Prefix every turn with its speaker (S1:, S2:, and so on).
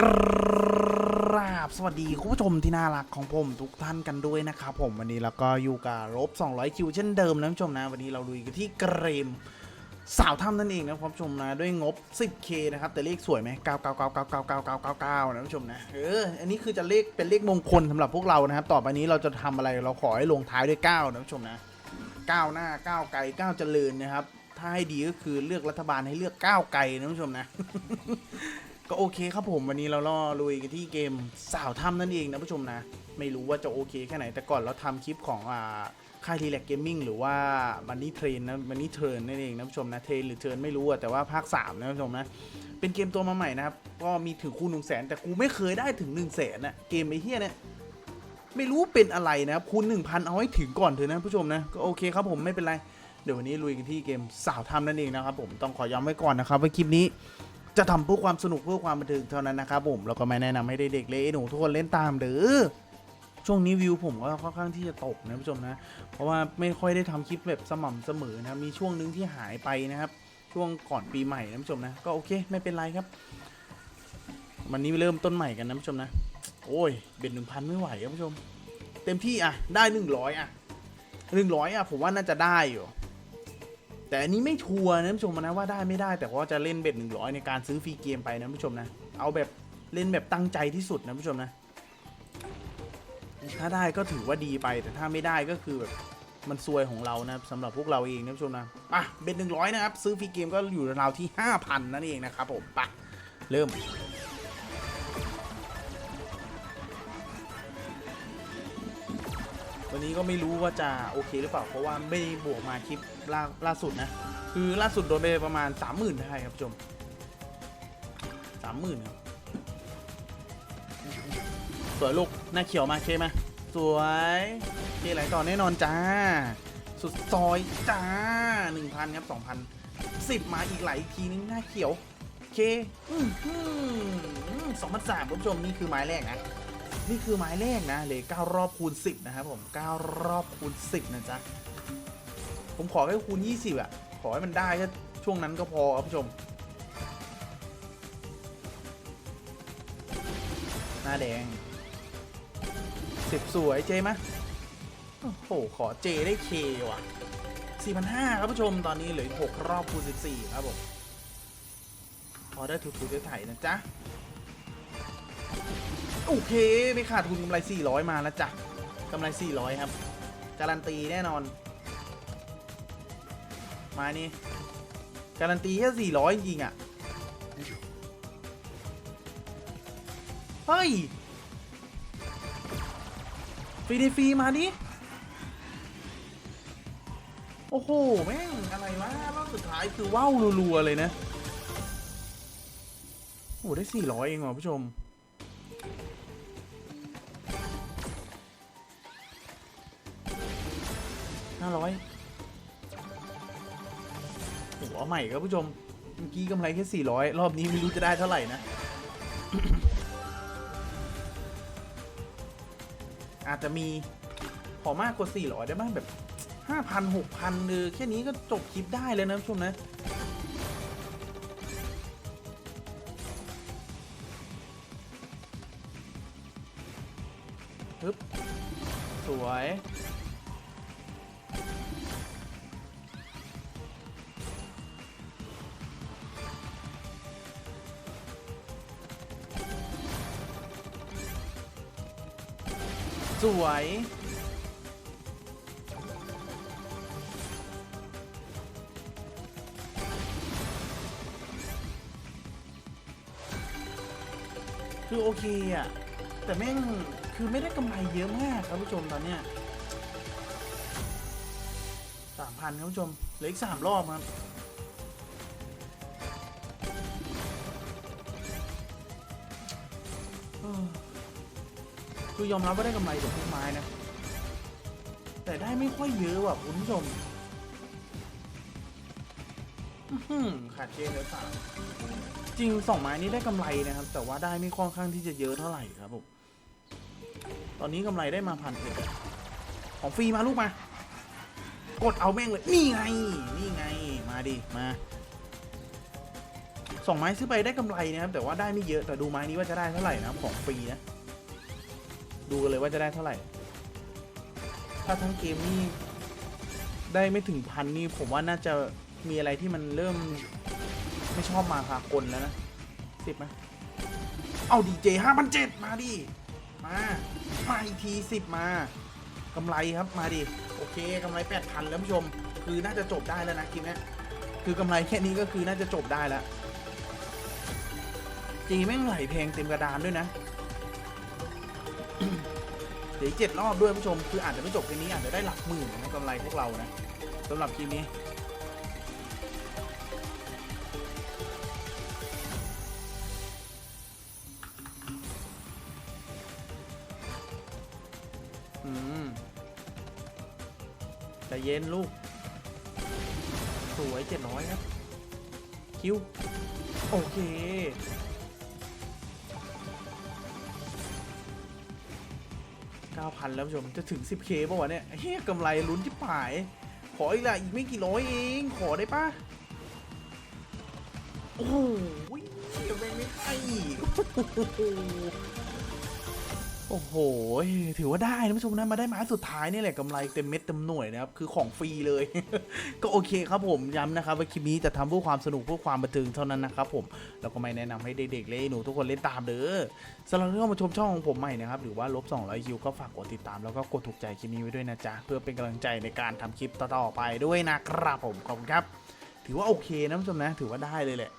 S1: กราบสวัสดีคุณผู้ชมที่น่ารักของผมทุกท่านกันด้วยนะครับผมวันนี้เราก็อยู่กับลบ200 คิวเช่นเดิมนะคุณผู้ชมนะวันนี้เราลุยกันที่เกรมสาวถ้ำนั่นเองนะคุณผู้ชมนะด้วยงบ 10k นะครับแต่เลขสวยไหม9 9 9 9 9 9 9 9 9นะคุณผู้ชมนะเอออันนี้คือจะเลขเป็นเลขมงคลสำหรับพวกเรานะครับต่อไปนี้เราจะทำอะไรเราขอให้ลงท้ายด้วย9นะคุณผู้ชมนะก้าวหน้าก้าวไกลก้าวเจริญนะครับถ้าให้ดีก็คือเลือกรัฐบาลให้เลือกก้าวไกลนะคุณผู้ชมนะ ก็โอเคครับผมวันนี้เราล่อลุยกันที่เกมสาวถ้ำนั่นเองนะผู้ชมนะ ไม่รู้ว่าจะโอเคแค่ไหน แต่ก่อนเราทำคลิปของอ่าค่ายรีแลกเกมมิ่งหรือว่าบันนี่เทรนนะบันนี่เทิร์นนั่นเองนะผู้ชมนะเทรนหรือเทิร์นไม่รู้อะแต่ว่าภาค 3 นะผู้ชมนะ เป็นเกมตัวมาใหม่นะครับ ก็มีถึงคูณหนึ่งแสนแต่กูไม่เคยได้ถึง1นึ่งแสนอะเกมไอ้เหี้ยเนี่ยไม่รู้เป็นอะไรนะครับคูณ1,000 เอาให้ถึงก่อนเถอะนะผู้ชมนะก็โอเคครับผมไม่เป็นไรเดี๋ยววันนี้ลุยกันที่เกมสาวทำนั่นเองนะครับผมต้องขอย้ำไว้ก่อนนะครับว่าคลิปนี้ จะทำเพื่อความสนุกเพื่อความบันเทิงเท่านั้นนะครับผมแล้วก็ไม่แนะนำให้เด็กๆเล่นหนูทุกคนเล่นตามเด้อช่วงนี้วิวผมก็ค่อนข้างที่จะตกนะผู้ชมนะ เพราะว่าไม่ค่อยได้ทำคลิปแบบสม่ำเสมอนะมีช่วงนึงที่หายไปนะครับ ช่วงก่อนปีใหม่นะผู้ชมนะ ก็โอเคไม่เป็นไรครับ วันนี้เริ่มต้นใหม่กันนะผู้ชมนะ โอ้ยเบ็ดหนึ่งพันไม่ไหวครับผู้ชม เต็มที่อะได้หนึ่งร้อยอะหนึ่งร้อยอะผมว่าน่าจะได้อยู่ แต่อันนี้ไม่ชัวร์นะผู้ชมนะว่าได้ไม่ได้ แต่ว่าจะเล่นเบ็ดหนึ่งร้อยในการซื้อฟรีเกมไปนะผู้ชมนะ เอาแบบเล่นแบบตั้งใจที่สุดนะผู้ชมนะ ถ้าได้ก็ถือว่าดีไป แต่ถ้าไม่ได้ก็คือแบบมันซวยของเรานะสำหรับพวกเราเองนะผู้ชมนะอะเบ็ดหนึ่งร้อยนะครับ ซื้อฟรีเกมก็อยู่ราวที่ห้าพันนั่นเองนะครับผมไปะเริ่ม วันนี้ก็ไม่รู้ว่าจะโอเคหรือเปล่า เพราะว่าไม่บวกมาคลิปล่าล่าสุดนะ คือล่าสุดโดนไปประมาณ 30,000ได้ครับผู้ชม30,000ครับสวยลูกหน้าเขียวมาเคมา สวยเคไหลต่อแน่นอนจ้า สุดซอยจ้า1,000ครับ2,000 10มาอีกไหลอีกทีนึงหน้าเขียวเคสองพันสามคุณผู้ชมนี่คือไม้แรกนะ นี่คือไม้แรกนะเหลย9รอบคูณ 10 นะครับผม 9 รอบคูณ 10 นะจ๊ะ ผมขอแค่คูณ 20อะขอให้มันได้แค่ช่วงนั้นก็พอครับผู้ชม หน้าแดง 10 สวยเจมะโอ้โห ขอเจได้เคว่ะ4,500ครับผู้ชมตอนนี้เหลืออีก6รอบคูณ 14 ครับผมพอได้ถูกๆไถ่ๆนะจ๊ะ โอเคไม่ขาดทุนกำไร 400 มาแล้วจ้ะกำไร 400 ครับ การันตีแน่นอน มานี่การันตีแค่400 จริงอะ เฮ้ย ฟรีดีฟรีมาดิ โอ้โห แม่ง อะไรวะรอบสุดท้ายคือว้าวรัว ๆ เลยนะ โอ้โหได้ 400 เองว่ะผู้ชม ห้าร้อยหัวใหม่ครับผู้ชม เมื่อกี้กำไรแค่สี่ร้อยรอบนี้ไม่รู้จะได้เท่าไหร่นะอาจจะมีขอมากกว่าสี่ร้อยได้บ้างแบบห้าพันหกพันเออแค่นี้ก็จบคลิปได้เลยนะผู้ชมนะฮึบสวย สวย คือโอเคอะแต่แม่ง คือไม่ได้กำไรเยอะมากครับผู้ชมตอนเนี้ยสามพันครับผู้ชมเหลืออีกสามรอบครับ คือยอมรับว่าได้กำไรจากทุกไม้นะ แต่ได้ไม่ค่อยเยอะว่ะคุณผู้ชมหือขาดเกณฑ์เลือสามจริงสองไม้นี้ได้กำไรนะครับ แต่ว่าได้ไม่ค่อนข้างที่จะเยอะเท่าไหร่ครับผมตอนนี้กำไรได้มาพันเอ็ดของฟรีมาลูกมา กดเอาแม่งเลย นี่ไง นี่ไง มาดิ มาสองไม้ซื้อไปได้กำไรนะครับ แต่ว่าได้ไม่เยอะ แต่ดูไม้นี้ว่าจะได้เท่าไหร่นะครับของฟรีนะ ดูกันเลยว่าจะได้เท่าไหร่ ถ้าทั้งเกมนี่ได้ไม่ถึงพันนี่ผมว่าน่าจะมีอะไรที่มันเริ่มไม่ชอบมาพากลแล้วนะสิบไหมเอาดีเจห้าพันเจ็ดมาดิ มามาอีกทีสิบมากำไรครับมาดิ โอเคกำไรแปดพันแล้วผู้ชม คือน่าจะจบได้แล้วนะคลิปเนี้ยคือกำไรแค่นี้ก็คือน่าจะจบได้แล้วจีแม่งไหลเพลงเต็มกระดานด้วยนะ เดี๋ยวอีกเจ็ดรอบด้วยผู้ชม คืออาจจะไม่จบแค่นี้อาจจะได้หลักหมื่นนะกำไรพวกเรานะสำหรับคลิปนี้อืมใจเย็นลูก สวยเจ็ดร้อยครับคิว โอเค 9,000 แล้วผู้ชมจะถึง 10k ป่าวะเนี่ยเฮ้ยกำไรลุ้นที่ผาย ขออีกละอีกไม่กี่ร้อยเอง ขอได้ปะโอ้โหยังไม่ไม่ให้ โอ้โห ถือว่าได้นะผู้ชมนะ มาได้ไม้สุดท้ายนี่แหละกำไรเต็มเม็ดเต็มหน่วยนะครับ คือของฟรีเลย ก็โอเคครับผมย้ำนะครับว่าคลิปนี้จะทำเพื่อความสนุกเพื่อความบันเทิงเท่านั้นนะครับผม แล้วก็ไม่แนะนำให้เด็กๆเล่นหนูทุกคนเล่นตามเด้อสำหรับที่เข้ามาชมช่องของผมใหม่นะครับ หรือว่าลบ200คิวก็ฝากกดติดตามแล้วก็กดถูกใจคลิปนี้ไว้ด้วยนะจ๊ะ เพื่อเป็นกำลังใจในการทำคลิปต่อๆไปด้วยนะครับผม ขอบคุณครับ ถือว่าโอเคนะผู้ชมนะ ถือว่าได้เลยแหละ